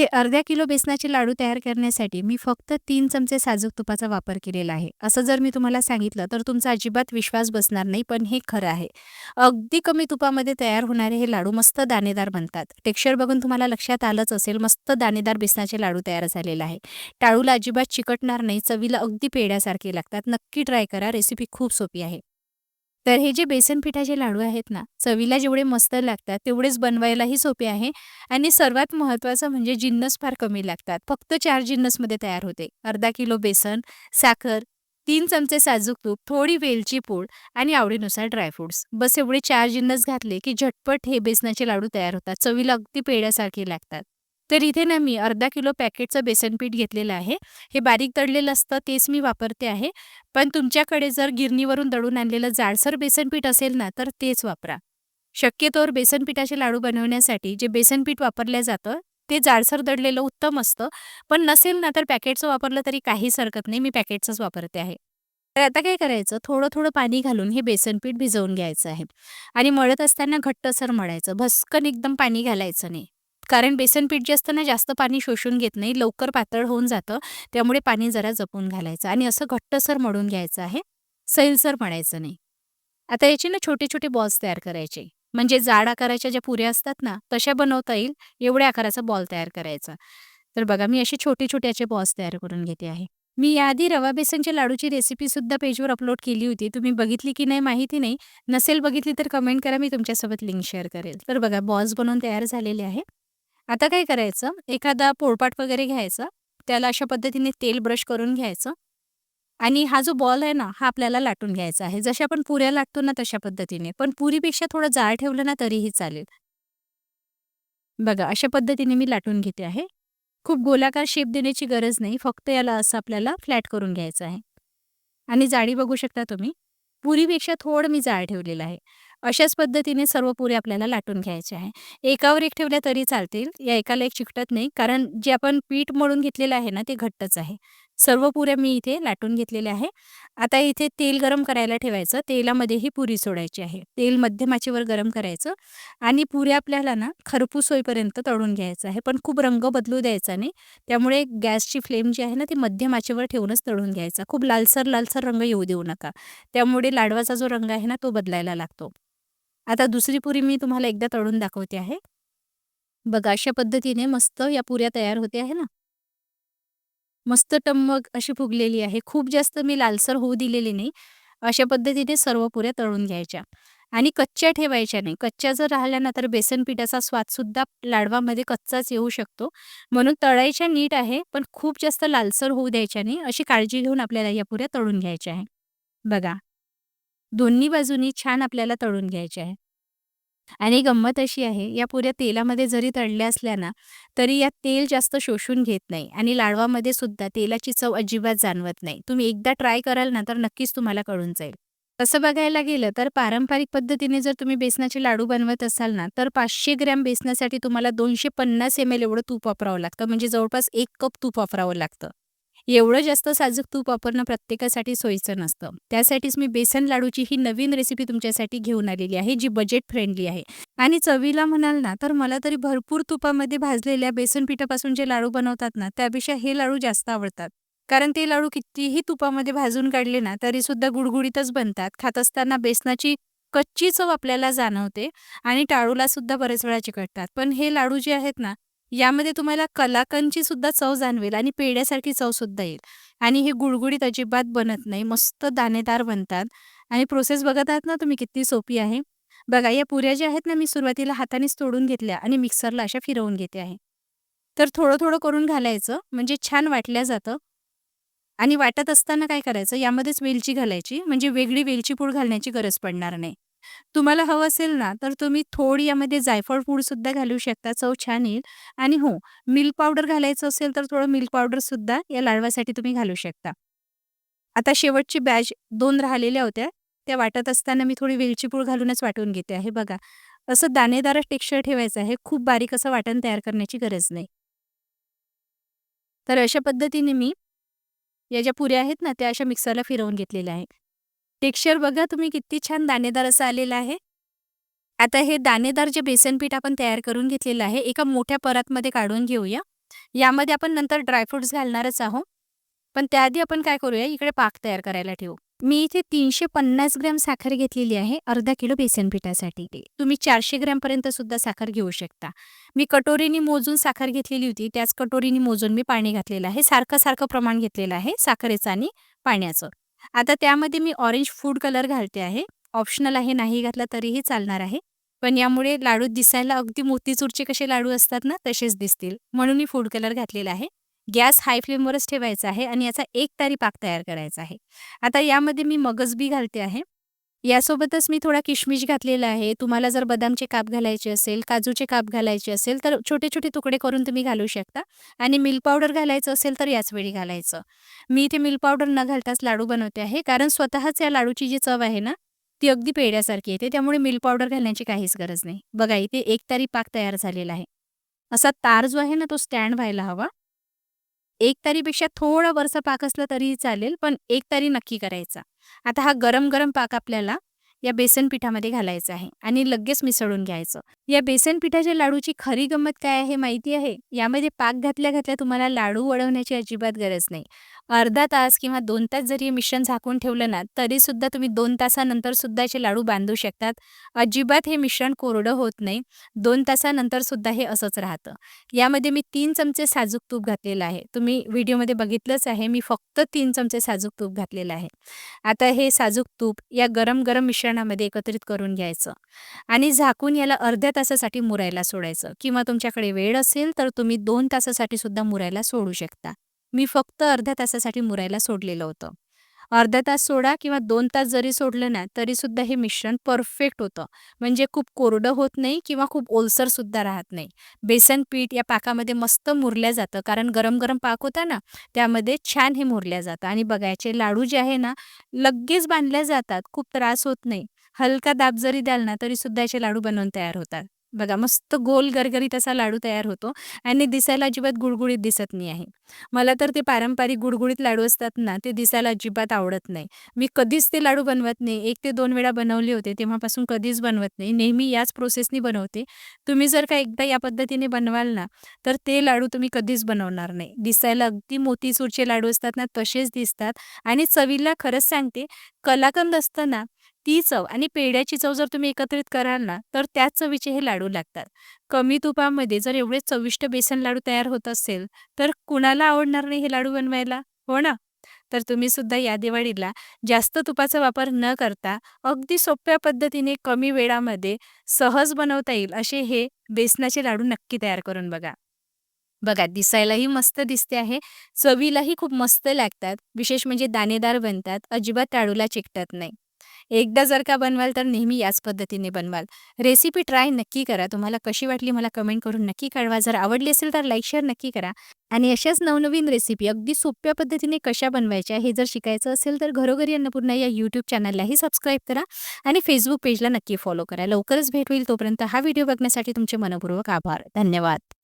हे अर्ध्या किलो बेसनाचे लाडू तयार करण्यासाठी मी फक्त तीन चमचे साजूक तुपाचा वापर केलेला आहे. असं जर मी तुम्हाला सांगितलं तर तुमचा अजिबात विश्वास बसणार नाही पण हे खरं आहे. अगदी कमी तुपामध्ये तयार होणारे हे लाडू मस्त दाणेदार बनतात. टेक्स्चर बघून तुम्हाला लक्षात आलंच असेल मस्त दाणेदार बेसनाचे लाडू तयार झालेले आहे. टाळूला अजिबात चिकटणार नाही चवीला अगदी पेड्यासारखे लागतात. नक्की ट्राय करा रेसिपी खूप सोपी आहे. तर हे जे बेसन पिठाचे लाडू आहेत ना चवीला जेवढे मस्त लागतात तेवढेच बनवायलाही सोपे आहे. आणि सर्वात महत्त्वाचं म्हणजे जिन्नस फार कमी लागतात. फक्त चार जिन्नसमध्ये तयार होते. अर्धा किलो बेसन साखर तीन चमचे साजूक तूप थोडी वेलची पूड आणि आवडीनुसार ड्रायफ्रुट्स बस एवढे चार जिन्नस घातले की झटपट हे बेसनाचे लाडू तयार होतात. चवीला अगदी पेड्यासारखे लागतात. तर इथे ना मी अर्धा किलो पॅकेटचं बेसन पीठ घेतलेलं आहे. हे बारीक दडलेलं असतं तेच मी वापरते आहे. पण तुमच्याकडे जर गिरणीवरून दळून आणलेलं जाडसर बेसन पीठ असेल ना तर तेच वापरा. शक्यतोवर बेसन पिठाचे लाडू बनवण्यासाठी जे बेसन पीठ वापरलं जातं ते जाडसर दडलेलं उत्तम असतं. पण नसेल ना तर पॅकेटचं वापरलं तरी काहीच हरकत नाही मी पॅकेटचंच वापरते आहे. तर आता काय करायचं? थोडं थोडं पाणी घालून हे बेसन पीठ भिजवून घ्यायचं आहे. आणि मळत असताना घट्टसर मळायचं. भस्कन एकदम पाणी घालायचं नाही. कारण बेसन पीठ जे असतं ना जास्त पाणी शोषून घेत नाही लवकर पातळ होऊन जातं त्यामुळे पाणी जरा जपून घालायचं आणि असं घट्टसर मळून घ्यायचं आहे. सैलसर म्हणायचं नाही. आता याचे ना छोटे छोटे बॉल्स तयार करायचे. म्हणजे जाड आकाराच्या ज्या पुऱ्या असतात ना तशा बनवता येईल एवढ्या आकाराचा बॉल तयार करायचा. तर बघा मी असे छोटे छोटे असे बॉल्स तयार करून घेते आहे. मी याआधी रवा बेसनच्या लाडूची रेसिपी सुद्धा पेजवर अपलोड केली होती. तुम्ही बघितली की नाही माहिती नाही. नसेल बघितली तर कमेंट करा मी तुमच्यासोबत लिंक शेअर करेल. तर बघा बॉल्स बनवून तयार झालेले आहे. आता काय करायचं? एखादा पोळपाट वगैरे घ्यायचा. त्याला अशा पद्धतीने तेल ब्रश करून घ्यायचं. आणि हा जो बॉल आहे ना हा आपल्याला लाटून घ्यायचा आहे. जशा आपण पुऱ्या लाटतो ना तशा पद्धतीने. पण पुरीपेक्षा थोडं जाळ ठेवलं ना तरीही चालेल. बघा अशा पद्धतीने मी लाटून घेते आहे. खूप गोलाकार शेप देण्याची गरज नाही. फक्त याला असं आपल्याला फ्लॅट करून घ्यायचं आहे. आणि जाडी बघू शकता तुम्ही. पुरीपेक्षा थोडं मी जाळ ठेवलेलं आहे. अशाच पद्धतीने सर्व पुरे आपल्याला लाटून घ्यायचे आहे. एकावर एक ठेवल्या तरी चालतील. या एकाला एक चिकटत नाही. कारण जे आपण पीठ मळून घेतलेलं आहे ना ते घट्टच आहे. सर्व पुऱ्या मी इथे लाटून घेतलेल्या आहे. आता इथे तेल गरम करायला ठेवायचं. तेलामध्ये ही पुरी सोडायची आहे. तेल मध्यमाचीवर गरम करायचं. आणि पुऱ्या आपल्याला ना खरपूस होईपर्यंत तळून घ्यायचं आहे. पण खूप रंग बदलू द्यायचा नाही. त्यामुळे गॅसची फ्लेम जी आहे ना ती मध्यमाचीवर ठेवूनच तळून घ्यायचा. खूप लालसर लालसर रंग येऊ देऊ नका. त्यामुळे लाडवाचा जो रंग आहे ना तो बदलायला लागतो. आता दुसरी पुरी मी तुम्हाला एकदा तळून दाखवते आहे. बघा अशा पद्धतीने मस्त या पुऱ्या तयार होते आहे ना? मस्त टमक अशी फुगलेली आहे. खूप जास्त मी लालसर होऊ दिलेली नाही. अशा पद्धतीने सर्व पुऱ्या तळून घ्यायच्या. आणि कच्च्या ठेवायच्या नाही. कच्च्या जर राहिल्या ना तर बेसन पिठाचा स्वादसुद्धा लाडवामध्ये कच्चाच येऊ शकतो. म्हणून तळायच्या नीट आहे पण खूप जास्त लालसर होऊ द्यायच्या नाही. अशी काळजी घेऊन आपल्याला या पुऱ्या तळून घ्यायच्या आहे. बघा. दोन्ही बाजूनी छान आपल्याला तळून घ्यायचे आहे. आणि गंमत अशी आहे या पुऱ्या तेलामध्ये जरी तळल्या असल्या ना तरी यात तेल जास्त शोषून घेत नाही आणि लाडवामध्ये सुद्धा तेलाची चव अजिबात जाणवत नाही. तुम्ही एकदा ट्राय कराल ना तर नक्कीच तुम्हाला कळून जाईल. तसं बघायला गेलं तर पारंपरिक पद्धतीने जर तुम्ही बेसनाचे लाडू बनवत असाल ना तर पाचशे ग्रॅम बेसनासाठी तुम्हाला दोनशे पन्नास एम एल एवढं तूप वापरावं लागतं. म्हणजे जवळपास एक कप तूप वापरावं लागतं. एवढं जास्त साजूक तूप वापरणं प्रत्येकासाठी सोयीचं नसतं. त्यासाठीच मी बेसन लाडूची ही नवीन रेसिपी तुमच्यासाठी घेऊन आलेली आहे जी बजेट फ्रेंडली आहे. आणि चवीला म्हणाल ना तर मला तरी भरपूर तुपामध्ये भाजलेल्या बेसन पिठापासून जे लाडू बनवतात ना त्यापेक्षा हे लाडू जास्त आवडतात. कारण ते लाडू कितीही तुपामध्ये भाजून काढले ना तरी सुद्धा गुडगुडीतच बनतात. खात असताना बेसनाची कच्ची चव आपल्याला जाणवते आणि टाळूला सुद्धा बरेच वेळा चिकटतात. पण हे लाडू जे आहेत ना यामध्ये तुम्हाला कलाकंदची सुद्धा चव जाणवेल आणि पेढ्यासारखी चव सुद्धा येईल. आणि हे गुळगुळीत अजिबात बनत नाही मस्त दाणेदार बनतात. आणि प्रोसेस बघत आहात ना तुम्ही किती सोपी आहे. बघा या पुऱ्या ज्या आहेत ना मी सुरुवातीला हातानेच तोडून घेतल्या आणि मिक्सरला अशा फिरवून घेते आहे. तर थोडं थोडं करून घालायचं म्हणजे छान वाटल्या जातं. आणि वाटत असताना काय करायचं यामध्येच वेलची घालायची म्हणजे वेगळी वेलची पूड घालण्याची गरज पडणार नाही. तुम्हाला हवं असेल ना, तर तुम्ही थोडी यामध्ये जायफळ पूड सुद्धा घालू शकता. चव छान येईल आणि हो, मिल्क पावडर घालायचं असेल, तर थोडं मिल्क पावडर सुद्धा या लाडवासाठी तुम्ही घालू शकता. आता शेवटची बॅच दोन राहिलेल्या होत्या. त्या वाटत असताना मी थोडी वेलची पूड घालूनच वाटून घेते आहे. बघा, असं दाणेदार टेक्स्चर ठेवायचं आहे. खूप बारीक असं वाटण तयार करण्याची गरज नाही. तर अशा पद्धतीने मी या ज्या पुऱ्या आहेत ना, त्या अशा मिक्सरला फिरवून घेतलेल्या आहेत. टेक्स्चर बघा तुम्ही किती छान दाणेदार असं आलेलं आहे. आता हे दाणेदार जे बेसन पीठ आपण तयार करून घेतलेलं आहे एका मोठ्या परातमध्ये काढून घेऊया. यामध्ये आपण नंतर ड्रायफ्रुट्स घालणारच आहोत. पण त्याआधी आपण काय करूया इकडे पाक तयार करायला ठेवू. मी इथे तीनशे पन्नास ग्रॅम साखर घेतलेली आहे अर्धा किलो बेसन पिठासाठी. तुम्ही चारशे ग्रॅमपर्यंत सुद्धा साखर घेऊ शकता. मी कटोरीने मोजून साखर घेतलेली होती त्याच कटोरीने मोजून मी पाणी घातलेलं आहे. सारखं सारखं प्रमाण घेतलेलं आहे साखरेचं आणि पाण्याचं. आता त्यामध्ये मी ऑरेंज फूड कलर घालते आहे. ऑप्शनल आहे नाही घातला तरीही चालणार आहे. पण यामुळे लाडू दिसायला अगदी मोतीचूरचे कसे लाडू असतात ना तसेच दिसतील. म्हणून मी फूड कलर घातलेला आहे. गॅस हाय फ्लेमवरच ठेवायचा आहे आणि याचा एक तारी पाक तयार करायचा आहे. आता यामध्ये मी मगज बी घालते आहे. यासोबतच मी थोडा किशमिश घातलेला आहे. तुम्हाला जर बदामचे काप घालायचे असेल काजूचे काप घालायचे असेल तर छोटे छोटे तुकडे करून तुम्ही घालू शकता. आणि मिल्क पावडर घालायचं असेल तर याच वेळी घालायचं. मी इथे मिल्क पावडर न घालताच लाडू बनवते आहे. कारण स्वतःच या लाडूची जी चव आहे ना ती अगदी पेढ्यासारखी येते. त्यामुळे मिल्क पावडर घालण्याची काहीच गरज नाही. बघा इथे एक तारी पाक तयार झालेला आहे. असा तार जो आहे ना तो स्टँड व्हायला हवा. एक तारीपेक्षा थोडं वरचं पाक असलं तरीही चालेल पण एक तारी नक्की करायचा. आता हा गरम गरम पाक आपल्याला या बेसन पिठामध्ये घालायचं आहे आणि लगेच मिसळून घ्यायचं. या बेसन पिठाच्या लाडूची खरी गंमत काय आहे माहिती आहे? यामध्ये पाक घातल्या घातल्या तुम्हाला लाडू वळवण्याची अजिबात गरज नाही. अर्धा तास किंवा दोन तास जरी हे मिश्रण झाकून ठेवलं ना तरीसुद्धा तुम्ही दोन तासानंतर सुद्धा याचे लाडू बांधू शकतात. अजिबात हे मिश्रण कोरडं होत नाही. दोन तासानंतर सुद्धा हे असंच राहतं. यामध्ये मी तीन चमचे साजूक तूप घातलेलं आहे. तुम्ही व्हिडिओमध्ये बघितलंच आहे. मी फक्त तीन चमचे साजूक तूप घातलेलं आहे. आता हे साजूक तूप या गरम गरम मिश्रणामध्ये एकत्रित करून घ्यायचं आणि झाकून याला अर्ध्या तासासाठी मुरायला सोडायचं. किंवा तुमच्याकडे वेळ असेल तर तुम्ही दोन तासासाठी सुद्धा मुरायला सोडू शकता. मी फक्त अर्ध्या तासासाठी मुरायला सोडलेलं होतं. अर्धा तास सोडा किंवा दोन तास जरी सोडलं ना तरीसुद्धा हे मिश्रण परफेक्ट होतं. म्हणजे खूप कोरडं होत नाही किंवा खूप ओलसरसुद्धा राहत नाही. बेसन पीठ या पाकामध्ये मस्त मुरल्या जातं. कारण गरम गरम पाक होता ना त्यामध्ये छान हे मुरल्या जातं. आणि बघायचे लाडू जे आहे ना लगेच बांधल्या जातात. खूप त्रास होत नाही. हलका दाब जरी द्याल ना तरीसुद्धा याचे लाडू बनवून तयार होतात. बघा मस्त गोल गरगरीत असा लाडू तयार होतो आणि दिसायला अजिबात गुळगुळीत दिसत नाही आहे. मला तर ते पारंपरिक गुळगुळीत लाडू असतात ना ते दिसायला अजिबात आवडत नाही. मी कधीच ते लाडू बनवत नाही. एक ते दोन वेळा बनवले होते तेव्हापासून कधीच बनवत नाही. नेहमी याच प्रोसेसनी बनवते. तुम्ही जर का एकदा या पद्धतीने बनवाल ना तर ते लाडू तुम्ही कधीच बनवणार नाही. दिसायला अगदी मोतीचूरचे लाडू असतात ना तसेच दिसतात. आणि चवीला खरंच सांगते कलाकंद असतं ना ती चव आणि पेढ्याची चव जर तुम्ही एकत्रित कराल ना तर त्याच चवीचे हे लाडू लागतात. कमी तुपामध्ये जर एवढे चविष्ट बेसन लाडू तयार होत असेल तर कुणाला आवडणार नाही हे लाडू बनवायला? हो ना? तर तुम्ही सुद्धा या दिवाळीला जास्त तुपाचा वापर न करता अगदी सोप्या पद्धतीने कमी वेळामध्ये सहज बनवता येईल असे हे बेसनाचे लाडू नक्की तयार करून बघा. बघा दिसायलाही मस्त दिसते आहे चवीलाही खूप मस्त लागतात विशेष म्हणजे दाणेदार बनतात अजिबात लाडूला चिकटत नाही. एकदा जर का बनवाल तर नेहमी याच पद्धतीने बनवाल. रेसिपी ट्राय नक्की करा. तुम्हाला कशी वाटली मला कमेंट करून नक्की कळवा. जर आवडली असेल तर लाईक शेअर नक्की करा. आणि अशाच नवनवीन रेसिपी अगदी सोप्या पद्धतीने कशा बनवायच्या हे जर शिकायचं असेल तर घरोघरी अन्नपूर्णा या यूट्यूब चॅनललाही सबस्क्राईब करा आणि फेसबुक पेजला नक्की फॉलो करा. लवकरच भेट होईल तोपर्यंत हा व्हिडिओ बघण्यासाठी तुमचे मनपूर्वक आभार. धन्यवाद.